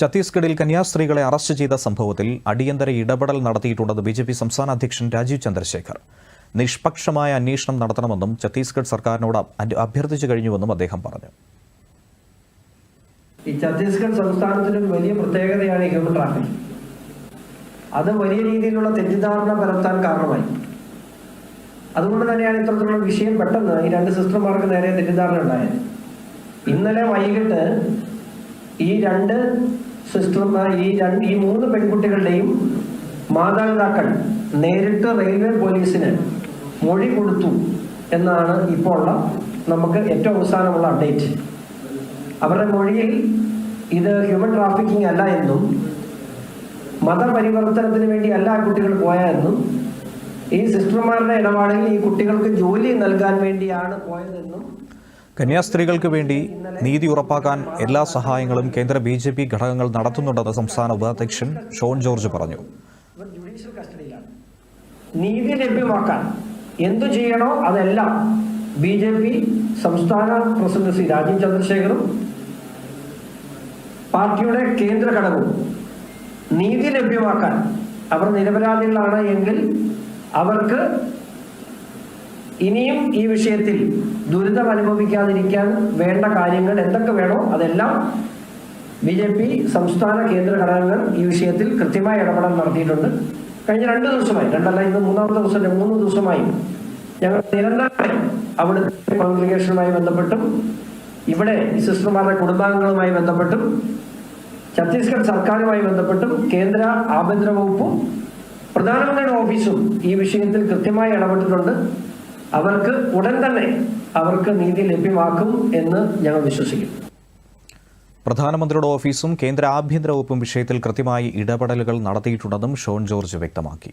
ഛത്തീസ്ഗഡിൽ കന്യാസ്ത്രീകളെ അറസ്റ്റ് ചെയ്ത സംഭവത്തിൽ അടിയന്തര ഇടപെടൽ നടത്തിയിട്ടുണ്ടെന്ന് ബി ജെ പി സംസ്ഥാന അധ്യക്ഷൻ രാജീവ് ചന്ദ്രശേഖർ. നിഷ്പക്ഷമായ അന്വേഷണം നടത്തണമെന്നും ഛത്തീസ്ഗഡ് സർക്കാരിനോട് അഭ്യ- അഭ്യർത്ഥിച്ചു കഴിഞ്ഞുവെന്നും അദ്ദേഹം പറഞ്ഞു. ഈ ഛത്തീസ്ഗഡ് സംസ്ഥാനത്തിന് വലിയ പ്രത്യേകതയാണ് ഹ്യൂമൻ ട്രാഫിക്കിംഗ് അത് വലിയ രീതിയിലുള്ള തെറ്റിദ്ധാരണ പരത്താൻ കാരണമായി. അതുകൊണ്ട് തന്നെയാണ് ഇത്തരത്തിലുള്ള വിഷയം പെട്ടെന്ന് ഈ രണ്ട് സിസ്റ്റർമാർക്ക് നേരെ തെറ്റിദ്ധാരണ ഉണ്ടായത്. ഇന്നലെ വൈകിട്ട് ഈ രണ്ട് സിസ്റ്റർമാർ ഈ രണ്ട് ഈ മൂന്ന് പെൺകുട്ടികളുടെയും മാതാപിതാക്കൾ നേരിട്ട് റെയിൽവേ പോലീസിന് മൊഴി കൊടുത്തു എന്നാണ് ഇപ്പോൾ ഉള്ള നമുക്ക് ഏറ്റവും അവസാനമുള്ള അപ്ഡേറ്റ് അവരുടെ മൊഴിയിൽ ഇത് ഹ്യൂമൻ ട്രാഫിക്കിംഗ് അല്ല എന്നും മതപരിവർത്തനത്തിന് വേണ്ടി അല്ല കുട്ടികൾ പോയതെന്നും ഈ സിസ്റ്റർമാരുടെ ഇടപാടിൽ ഈ കുട്ടികൾക്ക് ജോലി നൽകാൻ വേണ്ടിയാണ് പോയതെന്നും കന്യാസ്ത്രീകൾക്ക് വേണ്ടി നീതി ഉറപ്പാക്കാൻ എല്ലാ സഹായങ്ങളും കേന്ദ്ര ബി ജെ പി ഘടകങ്ങൾ നടത്തുന്നുണ്ടെന്ന് സംസ്ഥാന ഉപാധ്യക്ഷൻ ഷോൺ ജോർജ് പറഞ്ഞു. നീതി ലഭ്യമാക്കാൻ എന്തു ചെയ്യണോ അതെല്ലാം ബി ജെ പി സംസ്ഥാന പ്രസിഡന്റ് ശ്രീ രാജീവ് ചന്ദ്രശേഖറും പാർട്ടിയുടെ കേന്ദ്ര ഘടകവും നീതി ലഭ്യമാക്കാൻ അവർ നിരപരാധികളാണ് എങ്കിൽ അവർക്ക് ഇനിയും ഈ വിഷയത്തിൽ ദുരിതം അനുഭവിക്കാതിരിക്കാൻ വേണ്ട കാര്യങ്ങൾ എന്തൊക്കെ വേണോ അതെല്ലാം ബി ജെ പി സംസ്ഥാന കേന്ദ്ര ഘടകങ്ങൾ ഈ വിഷയത്തിൽ കൃത്യമായ ഇടപെടൽ നടത്തിയിട്ടുണ്ട്. കഴിഞ്ഞ രണ്ട് ദിവസമായി രണ്ടല്ല ഇന്ന് മൂന്നാമത്തെ ദിവസം മൂന്ന് ദിവസമായി ഞങ്ങൾ നിരന്തരമായി അവിടുത്തെ കോൺഗ്രിഗേഷനുമായി ബന്ധപ്പെട്ടും ഇവിടെ സിസ്റ്റർമാരുടെ കുടുംബാംഗങ്ങളുമായി ബന്ധപ്പെട്ടും ഛത്തീസ്ഗഡ് സർക്കാരുമായി ബന്ധപ്പെട്ടും കേന്ദ്ര ആഭ്യന്തര വകുപ്പും പ്രധാനമന്ത്രിയുടെ ഓഫീസും ഈ വിഷയത്തിൽ കൃത്യമായി ഇടപെട്ടിട്ടുണ്ട്. അവർക്ക് ഉടൻ തന്നെ അവർക്ക് നീതി ലഭ്യമാക്കും എന്ന് ഞങ്ങൾ വിശ്വസിക്കുന്നു. പ്രധാനമന്ത്രിയുടെ ഓഫീസും കേന്ദ്ര ആഭ്യന്തര വകുപ്പും വിഷയത്തിൽ കൃത്യമായി ഇടപെടലുകൾ നടത്തിയിട്ടുണ്ടെന്നും ഷോൺ ജോർജ് വ്യക്തമാക്കി.